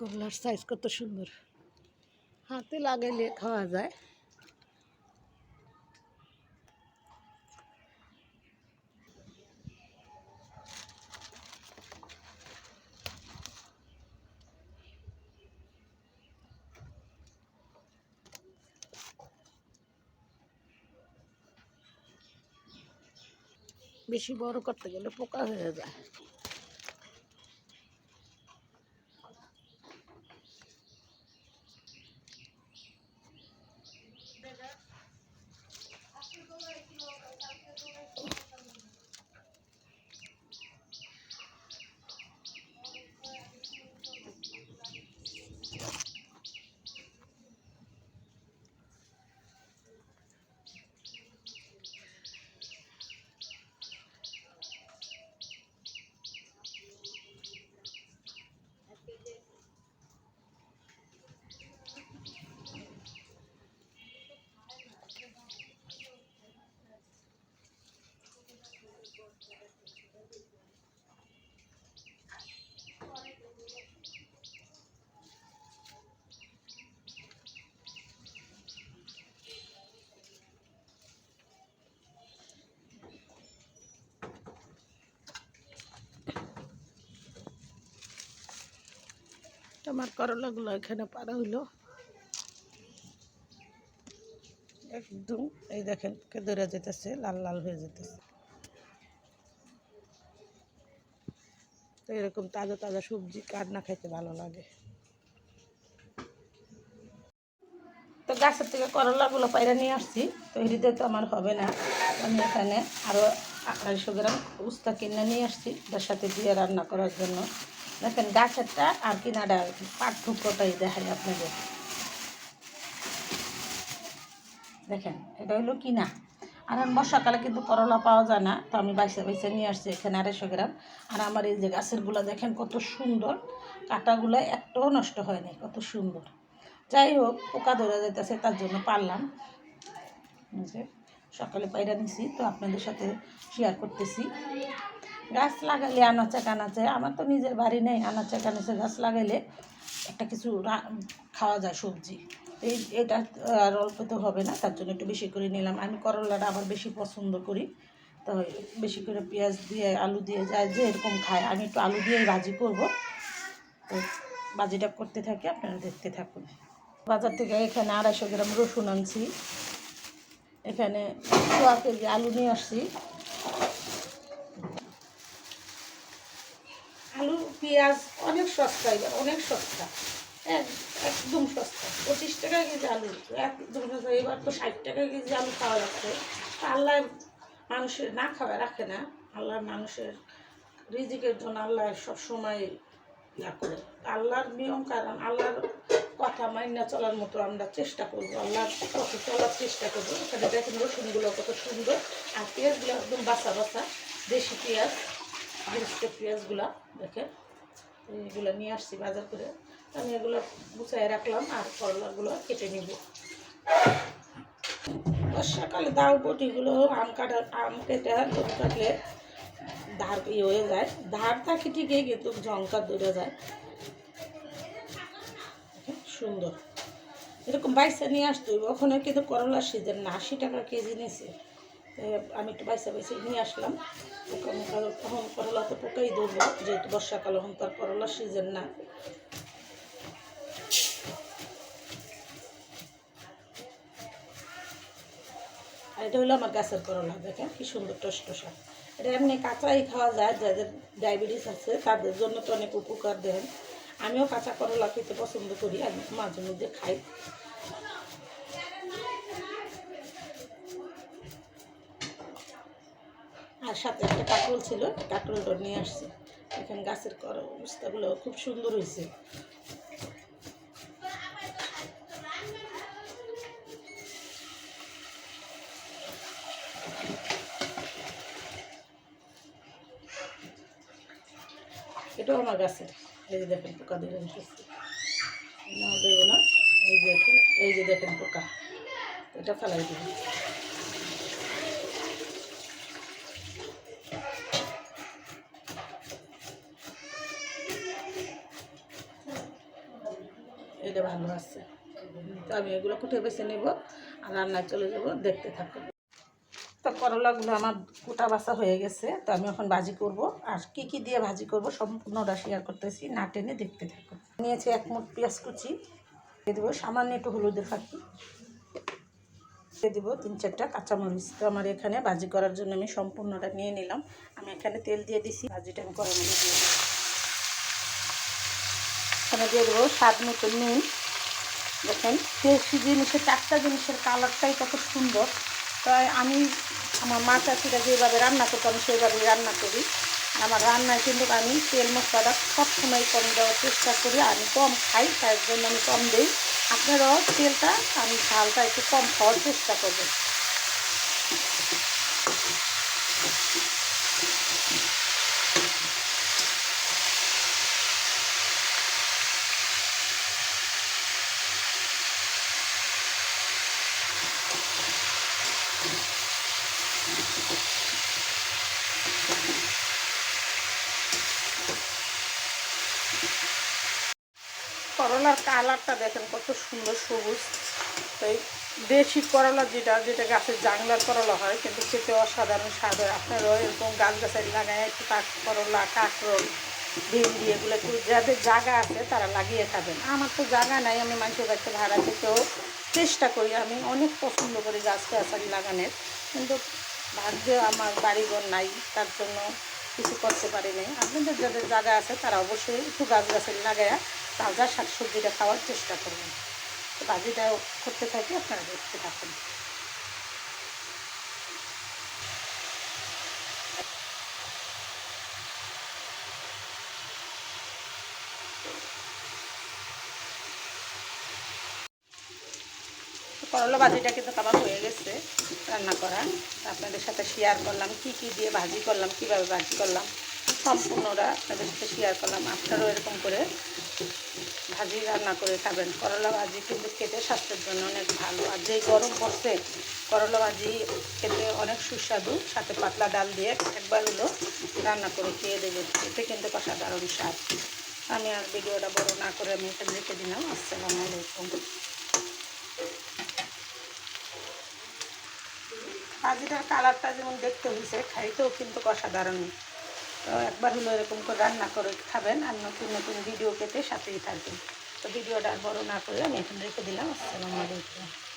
করলার সাইজ কত সুন্দর। হাতে লাগাইলে খাওয়া যায়। বেশি বড় করতে গেলে পোকা হয়ে যায়। আমার করলাগুলো এখানে পারা হইল। একদম, এই দেখেন ধরে যেতেছে, লাল লাল হয়ে যেতেছে। তো এরকম তাজা তাজা সবজি কার না খাইতে ভালো লাগে। তো গাছের থেকে করলাগুলো পায়রা নিয়ে আসছি, তো এটিতে তো আমার হবে না। আমি এখানে আরও আড়াইশো গ্রাম উস্তা কিনে নিয়ে আসছি তার সাথে দিয়ে রান্না করার জন্য। দেখেন গাছেরটা আর কিনাটা পার্থক্যটাই দেখাই আপনাদের। দেখেন, এটা হলো কিনা। আর বর্ষাকালে কিন্তু করলা পাওয়া যায় না, তো আমি বাইসে বাইসে নিয়ে আসছি এখানে আড়াইশো গ্রাম। আর আমার এই যে গাছেরগুলো দেখেন কত সুন্দর, কাটাগুলো একটাও নষ্ট হয়নি, কত সুন্দর। যাই হোক, পোকা ধরে যেতেছে তার জন্য পারলাম। সকালে পায়রা নিছি, তো আপনাদের সাথে শেয়ার করতেছি। গাছ লাগাইলে আনাচে কানাচে, আমার তো নিজের বাড়ি নেই, আনাচে কানাচে গাছ লাগাইলে একটা কিছু খাওয়া যায় সবজি। এই এটা আর অল্প তো হবে না, তার জন্য একটু বেশি করে নিলাম। আমি করলাটা আবার বেশি পছন্দ করি, তো বেশি করে পেঁয়াজ দিয়ে, আলু দিয়ে যায় যে এরকম খায়। আমি একটু আলু দিয়েই ভাজি করব। তো ভাজিটা করতে থাকি, আপনারা দেখতে থাকুন। বাজার থেকে এখানে আড়াইশো গ্রাম রসুন আনছি। এখানে সোয়া কেজি আলু নিয়ে আসছি আলু পেঁয়াজ অনেক সস্তা এবার অনেক সস্তা। এক- একদম সস্তা। পঁচিশ টাকা কেজি আলু, একদম সস্তা। এবার তো ষাট টাকা কেজি আলু খাওয়া যাচ্ছে। আল্লাহ মানুষের না খাওয়া, রাখে না। আল্লাহ মানুষের রিজিকের জন্য আল্লাহ সবসময় ইয়া করে। আল্লাহর নিয়ম কারণ, আল্লাহর কথা মাইনা চলার মতো আমরা চেষ্টা করব। আল্লাহর পথে চলার চেষ্টা করব। এখানে দেখেন রসুনগুলো কত সুন্দর। আর পেঁয়াজগুলো একদম বাসা বাসা দেশি পেঁয়াজ গৃহস্থ পেঁয়াজগুলো, দেখেন। এগুলো নিয়ে আসছি বাজার করে। আমি এগুলো গুছাই রাখলাম আর করলাগুলো কেটে নিব। বর্ষাকালে দাও বটিগুলো আম কাটা, আম কেটে লেবু কাটলে ধার ইয়ে হয়ে যায়। ধার থাকে ঠিকই কিন্তু ঝঙ্কা দূরে যায়। সুন্দর। এরকম বাইসা নিয়ে আসতে ওখানে কিন্তু করলার সিজন না, আশি টাকা কেজি নিয়েছে আমি একটু বাইসা বাইসা নিয়ে আসলাম। পোকা মোকা তখন করলা তো পোকাই ধরবো, যেহেতু বর্ষাকাল এখন তার করলার সিজন না। আর এটা হলো আমার গাছের করলা, দেখেন কি সুন্দর টসটসা। এটা এমনি কাঁচাই খাওয়া যায়, যাদের ডায়াবেটিস আছে, তাদের জন্য তো অনেক উপকার দেন আমিও কাঁচা করলা খেতে পছন্দ করি আমি মাঝে মধ্যে খাই। আর সাথে একটা কাঁকরোল ছিল কাঁকরোলটা নিয়ে আসছি। এখানে গাছের কর অবস্থাগুলো খুব সুন্দর হয়েছে। এটাও আমার গাছের। এই যে দেখেন পোকা ধরে এসেছে না দেবো না। এই দেখেন, এই যে দেখেন পোকা। এটা ফেলাই দেবো এটা ভালো আছে। তো আমি এগুলো কুটে বেছে নেব আর রান্নায় চলে যাব, দেখতে থাকো তো করলাগুলো আমার কুটা বাসা হয়ে গেছে, তো আমি এখন ভাজি করব। আর কি কি দিয়ে ভাজি করব সম্পূর্ণটা শেয়ার করতেছি, না টেনে দেখতে থাকো নিয়েছি এক মুঠ পেঁয়াজ কুচি, দিয়ে দেবো সামান্য একটু হলুদের ফাঁকি। দিয়ে দেবো তিন চারটা কাঁচামরিচ। তো আমার এখানে ভাজি করার জন্য আমি সম্পূর্ণটা নিয়ে নিলাম। আমি এখানে তেল দিয়ে দিছি, ভাজিটা আমি করার মধ্যে দিয়ে দেবো এখানে দিয়ে দেবো স্বাদ মতো নুন। দেখেন, দেশি জিনিসের চারটা জিনিসের কালারটাই কত সুন্দর। তাই আমি আমার মা চাষিরা যেভাবে রান্না করতো, আমি সেইভাবেই রান্না করি। আমার রান্নায় কিন্তু আমি তেল মশলাটা সবসময় কম দেওয়ার চেষ্টা করি আমি কম খাই, তার জন্য আমি কম দিই। আপনারাও তেলটা আমি ঝালটা একটু কম খাওয়ার চেষ্টা করবেন। করলার কালারটা দেখেন কত সুন্দর সবুজ। তাই দেশি করলা যেটা যেটা গাছের জাংলার করলা হয়, কিন্তু খেতে অসাধারণ স্বাদ হয় এরকম গাছ গাছালি লাগায়, একটু কাক করলা কাঁকরোল ভেন্ডি এগুলো একটু যাদের জায়গা আছে, তারা লাগিয়ে খাবেন। আমার তো জায়গা নাই, আমি মানুষের বাড়িতে ভাড়া থেকেও চেষ্টা করি। আমি অনেক পছন্দ করি গাছ গাছালি লাগানোর, কিন্তু ভাগ্যে আমার বাড়িঘর নাই, তার জন্য কিছু করতে পারি নাই। আপনাদের যাদের জায়গা আছে, তারা অবশ্যই একটু গাছ গাছালি লাগায় তাজা শাকসবজিটা খাওয়ার চেষ্টা করবেন। ভাজিটা করতে থাকি, আপনারা দেখতে থাকুন। করলা ভাজিটা কিন্তু কাবাব হয়ে গেছে রান্না করা আপনাদের সাথে শেয়ার করলাম, কি কি দিয়ে ভাজি করলাম, কীভাবে ভাজি করলাম, সম্পূর্ণটা আপনাদের সাথে শেয়ার করলাম। আপনারাও এরকম করে ভাজি রান্না করে খাবেন। করলা ভাজি কিন্তু খেতে স্বাস্থ্যের জন্য অনেক ভালো। আর যেই গরম পড়ছে, করলা ভাজি খেতে অনেক সুস্বাদু। সাথে পাতলা ডাল দিয়ে একবার হলো রান্না করে খেয়ে দেবেন। এতে কিন্তু অসাধারণ স্বাদ। আমি আর ভিডিওটা বড় না করে আমি এখানে রেখে দিলাম। আসসালামু আলাইকুম। ভাজিটার কালারটা যেমন দেখতে হয়েছে, খাইতেও কিন্তু অসাধারণ। তো একবার হলো এরকম করে রান্না করে খাবেন আর নতুন নতুন ভিডিও পেতে সাথেই থাকবেন। তো ভিডিওটা আর বড় না করে আমি এখন রেখে দিলাম। আসসালামু আলাইকুম।